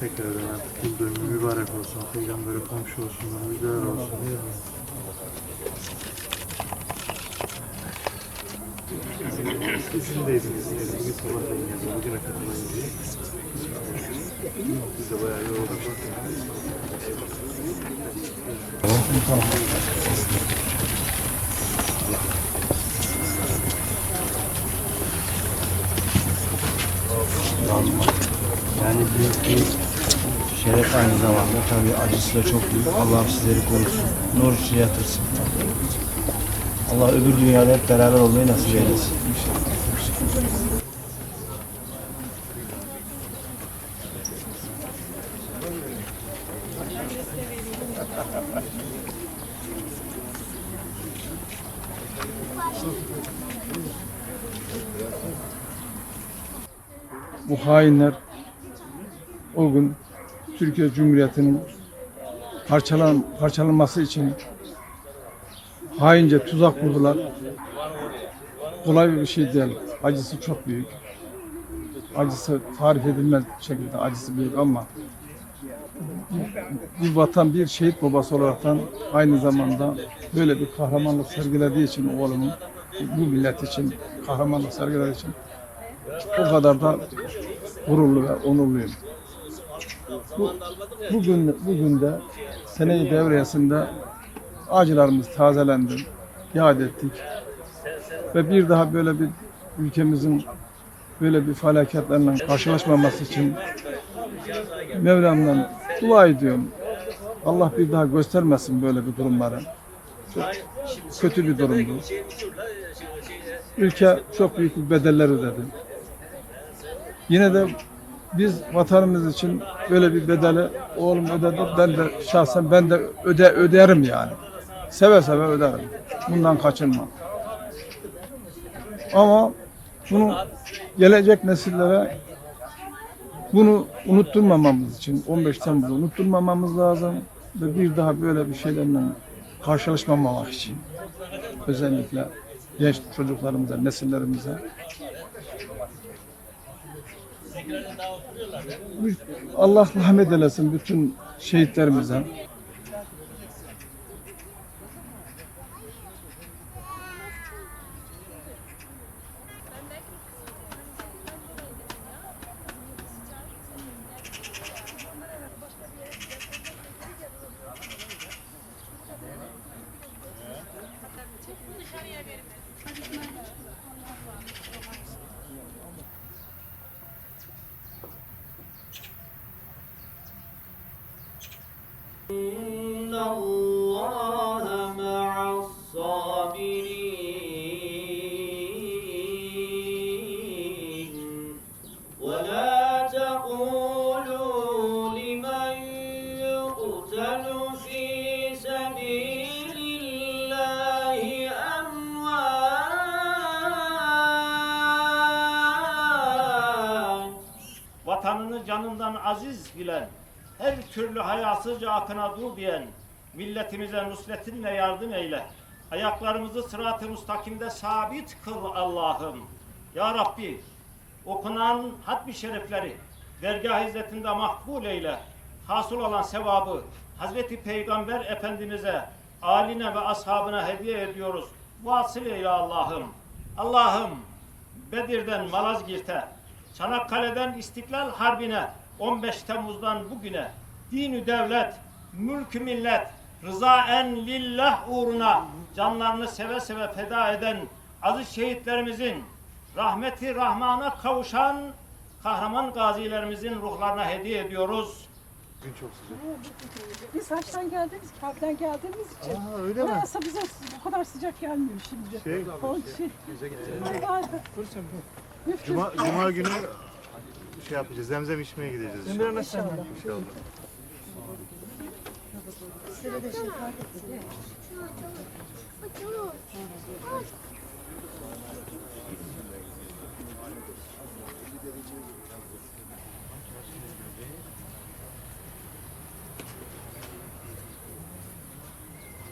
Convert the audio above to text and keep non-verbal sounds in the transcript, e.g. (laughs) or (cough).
Tekrardan artık yıl dönümü mübarek olsun. Peygamberi komşu olsunlar, müjdeler olsun. İzindeydiniz. Bugün sabahleyin yazın. Bugüne katılmayın diye. Biz de bayağı yorulduk. Yani büyük bir şeref aynı zamanda. Tabii acısı da çok büyük. Allah'ım sizleri korusun. Nur içine yatırsın. Allah öbür dünyada hep beraber olmayı nasip eylesin. (laughs) bu hainler o gün Türkiye Cumhuriyeti'nin parçalan, parçalanması için haince tuzak kurdular. Kolay bir şey değil. Acısı çok büyük. Acısı tarif edilmez şekilde acısı büyük ama bir vatan bir şehit babası olaraktan aynı zamanda böyle bir kahramanlık sergilediği için oğlumun bu millet için kahramanlık sergilediği için o kadar da gururlu ve onurluyum. Bu, bugün, bugün de seneyi devriyesinde acılarımız tazelendi, yad ettik. Ve bir daha böyle bir ülkemizin böyle bir felaketlerle karşılaşmaması için Mevlam'dan dua ediyorum. Allah bir daha göstermesin böyle bir durumları. Çok kötü bir durumdu. Ülke çok büyük bir bedeller ödedi. Yine de biz vatanımız için böyle bir bedeli oğlum ödedi. Ben de şahsen ben de öde öderim yani. Seve seve öderim. Bundan kaçınmam. Ama bunu gelecek nesillere bunu unutturmamamız için 15 Temmuz'u unutturmamamız lazım ve bir daha böyle bir şeylerle karşılaşmamak için özellikle genç çocuklarımıza, nesillerimize Allah rahmet eylesin bütün şehitlerimize. Dışarıya vermez. Vatanını canından aziz bilen, her türlü hayasızca akına dur diyen, milletimize nusretinle yardım eyle. Ayaklarımızı sırat-ı müstakimde sabit kıl Allah'ım. Ya Rabbi, okunan hatmi şerifleri dergah hizmetinde makbul eyle. Hasıl olan sevabı Hazreti Peygamber Efendimiz'e, aline ve ashabına hediye ediyoruz. Vasıl eyle Allah'ım. Allah'ım, Bedir'den Malazgirt'e, Çanakkale'den İstiklal Harbi'ne, 15 Temmuz'dan bugüne, dinü devlet, mülkü millet, rızaen lillah uğruna canlarını seve seve feda eden aziz şehitlerimizin, rahmeti rahmana kavuşan kahraman gazilerimizin ruhlarına hediye ediyoruz. Bugün çok sıcak. Biz Haç'tan geldiğimiz, Kalp'ten geldiğimiz için. Aa, öyle mi? Burası bize bu kadar sıcak gelmiyor şimdi. Şey, O şey. Vardı. Müftü. Cuma, Cuma günü şey yapacağız. Zemzem içmeye gideceğiz inşallah. İnşallah. İnşallah.